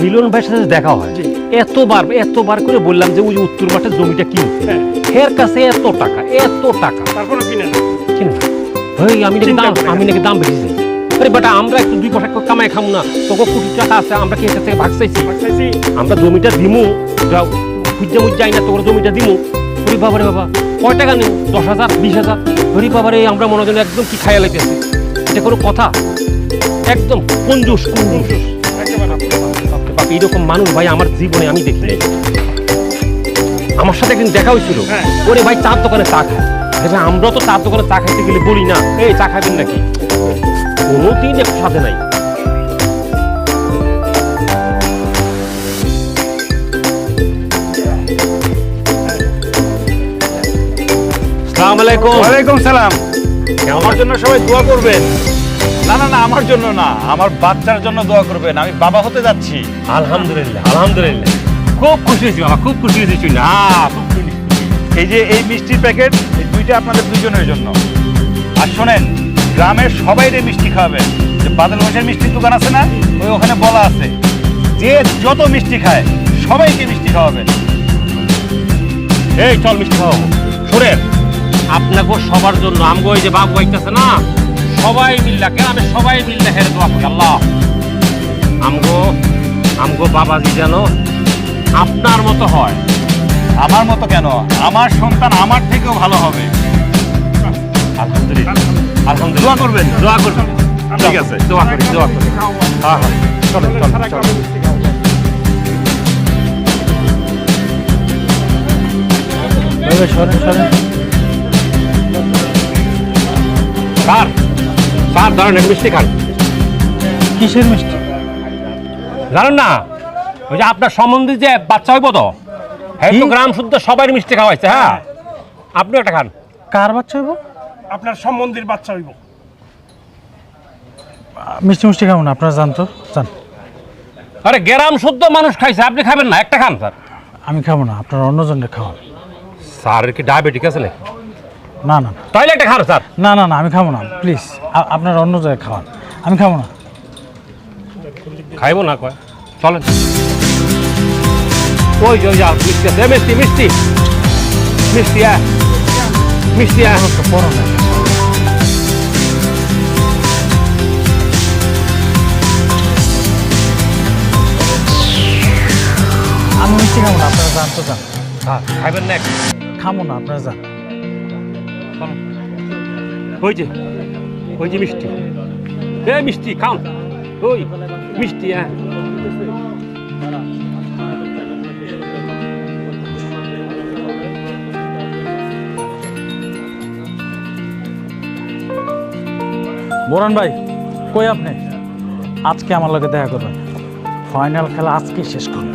মিলন ভাইয়ের সাথে দেখা হয়। এতবার এতবার করে বললাম যে ওই উত্তর মাঠের জমিটা কিনছে হ্যাঁ। এর কাছে এত টাকা এত টাকা। তারপরে কিনে না। কিনে ভাই আমি নাকি দাম আমি নাকি দাম বেশি আরে বেটা আমরা একটু দুই পয়সা কামাই খামু না। তোকে কোটি টাকা আছে আমরা কি এটা থেকে ভাগ চাইছি? আমরা জমিটা দিমু যাও খুঁজে মুজ যাই না তোর জমিটা দিমু। হরি বাবা রে বাবা কয় টাকা নেব? দশ হাজার বিশ হাজার? হরি বাবা রে আমরা মনে হয় একদম কি খাইয়া লাইতেছি। এটা কোনো কথা? একদম কঞ্জুস কঞ্জুস। এইরকম মানুষ ভাই আমার জীবনে আমি দেখি। আমার সাথে একদিন দেখা হয়েছিল। হ্যাঁ। ওরে ভাই চার দোকানে চা খায়। ভাই আমরা তো চার দোকানে চা খাইতে গেলে বলি না এই চা খাবেন নাকি? কোনো দিন একটু সাথে নাই। সালাম আলাইকুম। ওয়ালাইকুম সালাম। আমার জন্য সবাই দোয়া করবেন। না না না আমার জন্য না। আমার বাচ্চার জন্য দোয়া করবেন আমি বাবা হতে যাচ্ছি। আলহামদুলিল্লাহ আলহামদুলিল্লাহ। খুব খুশি হয়েছি বাবা খুব খুশি হয়েছি না খুব খুশি। এই যে এই মিষ্টির প্যাকেট এই দুইটা আপনাদের দুজনের জন্য। আর শোনেন গ্রামের সবাই রে মিষ্টি খাওয়াবেন যে বাদল মাসের মিষ্টির দোকান আছে না ওই ওখানে বলা আছে। যে যত মিষ্টি খায় সবাইকে মিষ্টি খাওয়াবেন এই চল মিষ্টি খাওয়াবো। শোনেন আপনাকে সবার জন্য আমগো এই যে বাবু আইতেছে না সবাই মিল্লা গ্রামে সবাই মিল্লা হেরে দোয়া করি আল্লাহ। আমগো আমগো বাবাজি যেন আপনার মতো হয়। আমার মতো কেন? আমার সন্তান আমার থেকেও ভালো হবে। আলহামদুলিল্লাহ। আলহামদুলিল্লাহ। দোয়া করবেন। দোয়া করবেন। ঠিক আছে দোয়া করি দোয়া করি। হ্যাঁ হ্যাঁ। চলো চলো চলো সরেন সরেন স্যার স্যার এক মিষ্টি খান। কিসের মিষ্টি? জানেন না ওই যে আপনার সম্বন্ধে যে বাচ্চা হইব তো হ্যাঁ তো গ্রাম শুদ্ধ সবাই মিষ্টি খাওয়াইছে হ্যাঁ। আপনি একটা খান। কার বাচ্চা হইব? আপনার সম্বন্ধীর বাচ্চা হইব। মিষ্টি মিষ্টি খাব না আপনারা জানতো জান আরে গ্রাম শুদ্ধ মানুষ খাইছে আপনি খাবেন না? একটা খান স্যার। আমি খাব না আপনার অন্যজনকে খাওয়ান স্যার কি ডায়াবেটিক আছে নাকি? না না টয়লেটে খান স্যার? না না না আমি খাব না প্লিজ আপনার অন্য জায়গায় খাওয়ান। আমি খাব না। খাইবো না কয়। চলেন। ওই যে ওই মিষ্টি আছে। মিষ্টি মিষ্টি। মিষ্টি হ্যাঁ মিষ্টি হ্যাঁ পড়ো না। আমি মিষ্টি খাব না আপনারা জানতো যান। হ্যাঁ, খাইবেন না? খাব না আপনারা যান। যে, ওই যে মিষ্টি। এ মিষ্টি, খাও। ওই, মিষ্টি হ্যাঁ। বোরান ভাই, কই আপনি? আজকে আমার লগে দেখা করবেন। ফাইনাল খেলা আজকে শেষ করব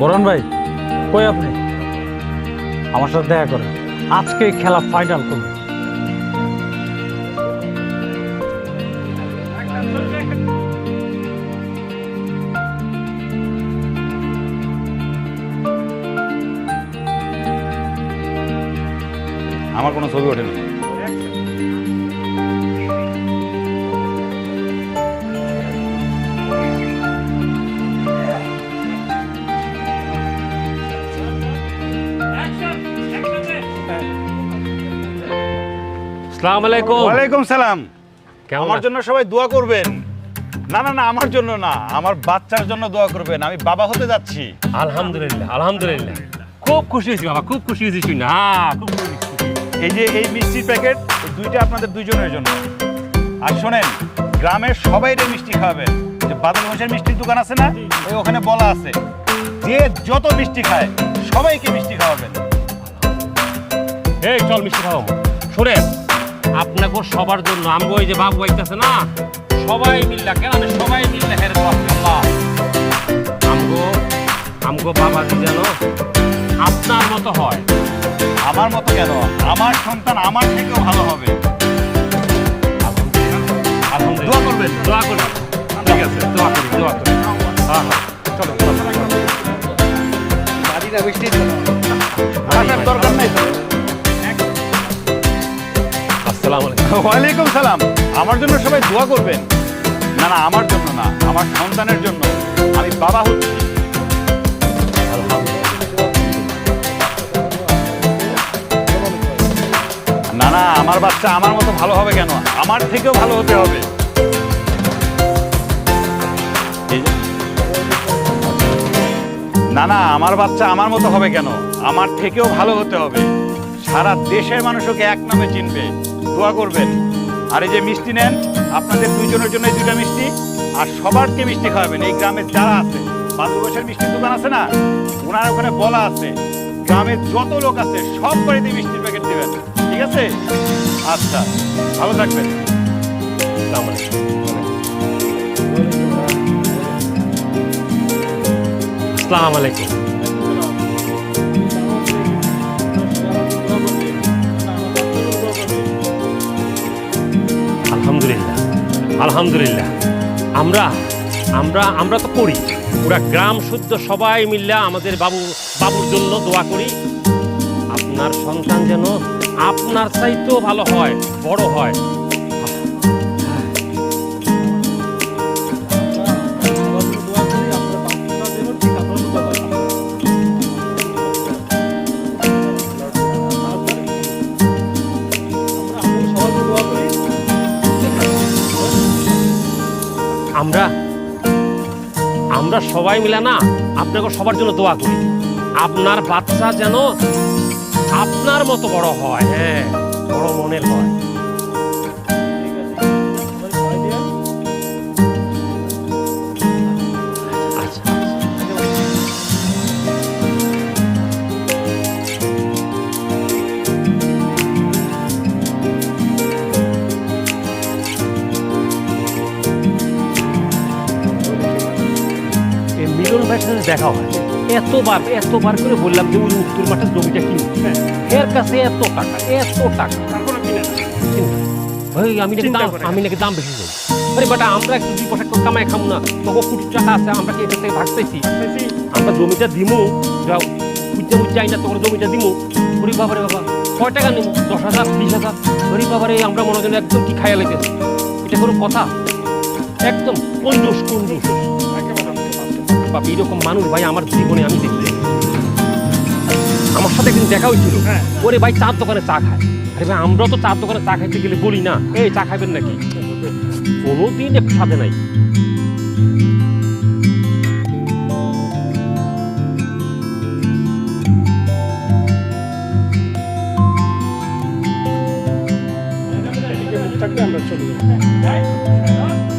বরণ ভাই, কই আপনি? আমার সাথে দেখা করেন। আজকে খেলা ফাইনাল করব। আমার কোনো ছবি ওঠেনি। সালাম আলাইকুম। ওয়ালাইকুম সালাম। কেমন আমার জন্য সবাই দোয়া করবেন। না না না আমার জন্য না আমার বাচ্চার জন্য দোয়া করবেন। আমি বাবা হতে যাচ্ছি। আলহামদুলিল্লাহ আলহামদুলিল্লাহ। খুব খুশি হয়েছি বাবা খুব খুশি হয়েছি শুনে। হ্যাঁ খুব খুশি এই যে এই মিষ্টির প্যাকেট দুইটা আপনাদের দুইজনের জন্য। আর শোনেন গ্রামের সবাই রে মিষ্টি খাওয়াবেন যে বাদল মাসের মিষ্টির দোকান আছে না ওই ওখানে বলা আছে। যে যত মিষ্টি খায় সবাইকে মিষ্টি খাওয়াবেন। এই চল মিষ্টি খাওয়াবো। শোনেন আপনাকে সবার জন্য। আমগো ওই যে বাবু আইতাছে না সবাই মিল্লা কেন আমি সবাই মিল্লা হেরে আমগো আমগো বাবাজি যেন আপনার মতো হয়। আমার মতো কেন? আমার সন্তান আমার থেকেও ভালো হবে। আলহামদুলিল্লাহ। দোয়া করবেন। দোয়া করি। ঠিক আছে দোয়া করি দোয়া করি। হ্যাঁ হ্যাঁ চলো চলো, ওয়ালাইকুম সালাম। আমার জন্য সবাই দোয়া করবেন। না না, আমার জন্য না, আমার সন্তানের জন্য। আমি বাবা হচ্ছি। না না, আমার বাচ্চা আমার মতো ভালো হবে কেন? আমার থেকেও ভালো হতে হবে। না না, আমার বাচ্চা আমার মতো হবে কেন? আমার থেকেও ভালো হতে হবে। সারা দেশের মানুষকে এক নামে চিনবে। দোয়া করবেন। আর এই যে মিষ্টি নেন, আপনাদের দুইজনের জন্য দুইটা মিষ্টি, আর সবারকে মিষ্টি খাওয়াবেন। এই গ্রামের যারা আছে বাদুর বসের মিষ্টির দোকান আছে না, ওনার ওখানে বলা আছে, গ্রামের যত লোক আছে, সব বাড়িতে মিষ্টির প্যাকেট দেবেন। ঠিক আছে? আচ্ছা ভালো থাকবেন। আসসালামু আলাইকুম। আলহামদুলিল্লাহ। আলহামদুলিল্লাহ। আমরা আমরা আমরা তো করি পুরা গ্রাম শুদ্ধ সবাই মিললে আমাদের বাবু, বাবুর জন্য দোয়া করি। আপনার সন্তান যেন আপনার চাইতেও ভালো হয়, বড় হয়। সবাই মিলে না, আপনাকে সবার জন্য দোয়া করি। আপনার বাচ্চা যেন আপনার মতো বড় হয় হ্যাঁ বড় মনের হয়। দেখা হয়। এতবার এতবার করে বললাম যে ওই উত্তর মাঠের জমিটা কিনু এর কাছে এত টাকা এত টাকা। ভাই আমি নাকি দাম আমি নাকি দাম বেশি যাই আরে বাটা আমরা একটু দুই পয়সা কামাই খাব না? তখন কোটি টাকা আছে আমরা কি এখান থেকে ভাগতেছি আমরা জমিটা দিমু যাও। বুঝতে চাই না তোর জমিটা দিমু। ওরে বাবারে বাবা কয় টাকা নিমু? দশ হাজার বিশ হাজার? ওরে বাবারে আমরা মনে হয় একদম কি খাইয়া লেগেছে। এটা কোনো কথা? একদম কঞ্জুস কঞ্জুস। বাপ এইরকম মানুষ ভাই আমার জীবনে আমি দেখতে আমার সাথে কিন্তু দেখা হয়েছিল। হ্যাঁ। ওরে ভাই চার দোকানে চা খায়। আরে ভাই আমরা তো চার দোকানে চা খাইতে গেলে বলি না এই চা খাইবেন নাকি? কোনোদিন একটু সাথে নাই। আমরা চলে যাব।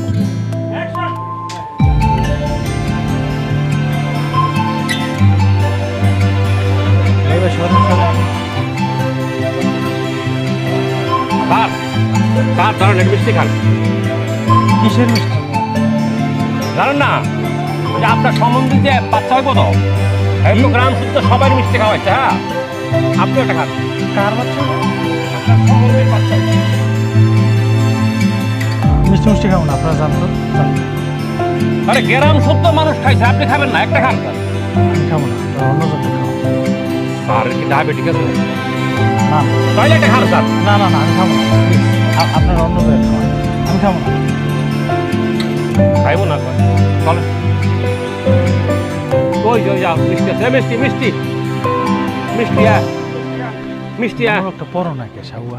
একটা মিষ্টি খান। কিসের মিষ্টি? জানেন না যে আপনার সম্বন্ধে যে বাচ্চা হইব তো এই তো গ্রাম শুদ্ধ সবাই মিষ্টি খাওয়াইছে হ্যাঁ? আপনিও একটা খান। কার বাচ্চা আপনার সম্বন্ধে বাচ্চা মিষ্টি মিষ্টি খাব না আপনারা জানতো? আরে গ্রাম শুদ্ধ মানুষ খাইছে আপনি খাবেন না একটা খান। খাব না আপনারা অন্য জায়গায় খাব। স্যার কি ডায়াবেটিক আছে না। তাইলে একটা খান স্যার। না না না আমি খাব না। আপনারা অন্য খাওয়ান আমি খাব না। খাইব না চলে। ওই ওই যাও। মিষ্টি আছে। মিষ্টি মিষ্টি। মিষ্টি আ মিষ্টি আ একটা পরো না কে সাহুয়া